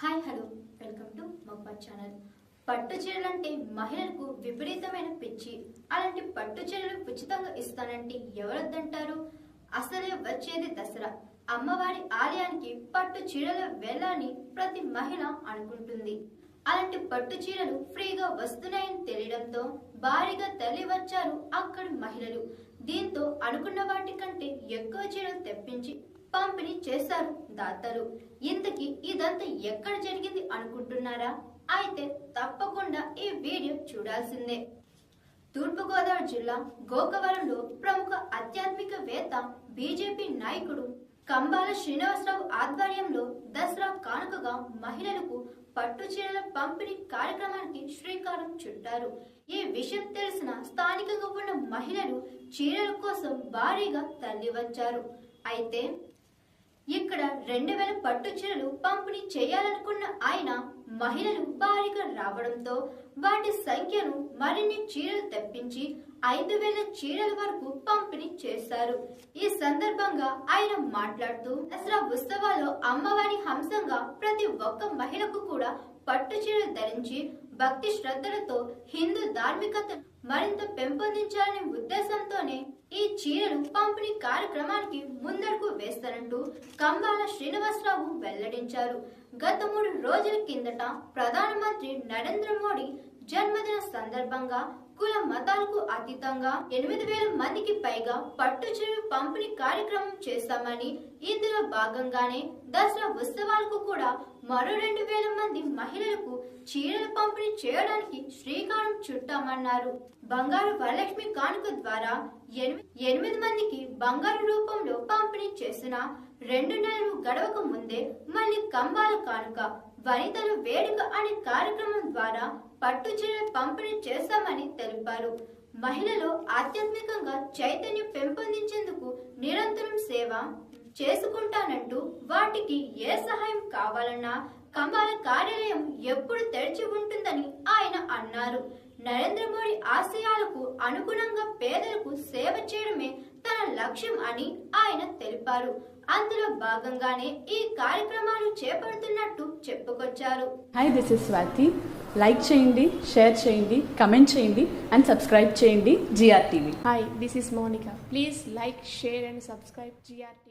Hi hello. Welcome to మగ్బా channel. పట్టు చీరలు అంటే మహిళలకు విపరీతమైన పిచ్చి. అలాంటి పట్టు చీరలు ఉచితంగా ఇస్తానంటే ఎవరొద్దంటారు? అసలే వచ్చేది దసరా. అమ్మవారి ఆలయానికి పట్టు చీరలు వెళ్ళాలని ప్రతి మహిళ అనుకుంటుంది. అలాంటి పట్టు చీరలు ఫ్రీగా వస్తున్నాయని తెలియడంతో భారీగా తల్లి వచ్చారు అక్కడి మహిళలు. దీంతో అనుకున్న వాటి కంటే ఎక్కువ చీరలు తెప్పించి పంపిణీ చేశారు దాతలు. ఇంత ఇదంతా ఎక్కడ జరిగింది అనుకుంటున్నారా? అయితే తప్పకుండా ఈ వీడియో చూడాల్సిందే. తూర్పుగోదావరి జిల్లా గోకవరంలో ప్రముఖ ఆధ్యాత్మికవేత్త బీజేపీ నాయకుడు కంబాల శ్రీనివాసరావు ఆధ్వర్యంలో దసరా కానుకగా మహిళలకు పట్టు చీరల పంపిణీ కార్యక్రమానికి శ్రీకారం చుట్టారు. ఈ విషయం తెలిసిన స్థానికంగా ఉన్న మహిళలు చీరల కోసం భారీగా తరలి వచ్చారు అయితే ఇక్కడ రెండు వేల పట్టు చీరలు పంపిణీ చేయాలనుకున్న ఆయన మహిళలు భారీగా రావడంతో వాటి సంఖ్యను మరిన్ని చీరలు తెప్పించి ఐదు వేల చీరల వరకు పంపిణీ చేశారు. ఈ సందర్భంగా ఆయన మాట్లాడుతూ దసరా ఉత్సవాల్లో అమ్మవారి హంసంగా ప్రతి ఒక్క మహిళకు కూడా పట్టు చీరలు ధరించి భక్తి శ్రద్ధలతో హిందూ ధార్మికత మరింత పెంపొందించాలనే ఉద్దేశంతోనే ఈ చీరలు పంపిణీ కార్యక్రమానికి ముందడుగు వేస్తారంటూ కంబాల శ్రీనివాసరావు వెల్లడించారు. గత మూడు రోజుల కిందట ప్రధానమంత్రి నరేంద్ర మోడీ జన్మదిన సందర్భంగా కుల మతాలకు అతీతంగా ఎనిమిది వేల మందికి పైగా పట్టు చీరలు పంపిణీ కార్యక్రమం చేస్తామని ఇందులో భాగంగానే దసరా ఉత్సవాలకు కూడా మరో రెండు వేల మంది మహిళలకు చీరలు పంపిణీ చేయడానికి శ్రీకారం చుట్టామన్నారు. బంగారు వరలక్ష్మి కానుక ద్వారా ఎనిమిది మందికి బంగారు రూపంలో పంపిణీ చేసిన రెండు నెలలు గడవక ముందే మళ్ళీ కంబాల కానుక వనితలు వేడుక అనే కార్యక్రమం ద్వారా పట్టు చీరలు పంపిణీ చేస్తామని తెలిపారు. మహిళలు ఆధ్యాత్మికంగా చైతన్యం పెంపొందించేందుకు నిరంతరం సేవ చేసుకుంటానంటూ వాటికి ఏ సహాయం కావాలన్నా కంబాల కార్యాలయం ఎప్పుడు తెరిచి ఉంటుందని ఆయన అన్నారు. నరేంద్ర మోడీ ఆశయాలకు అనుగుణంగా పేదలకు సేవ చేయడమే తన లక్ష్యం అని ఆయన తెలిపారు అందులో భాగంగానే ఈ కార్యక్రమాలు చేపడుతున్నట్టు చెప్పుకొచ్చారు hi this is Swathi like చేయండి షేర్ చేయండి కమెంట్ చేయండి అండ్ సబ్స్క్రైబ్ చేయండి G R TV Hi, this is Monica. Please like, share, and subscribe GRTV.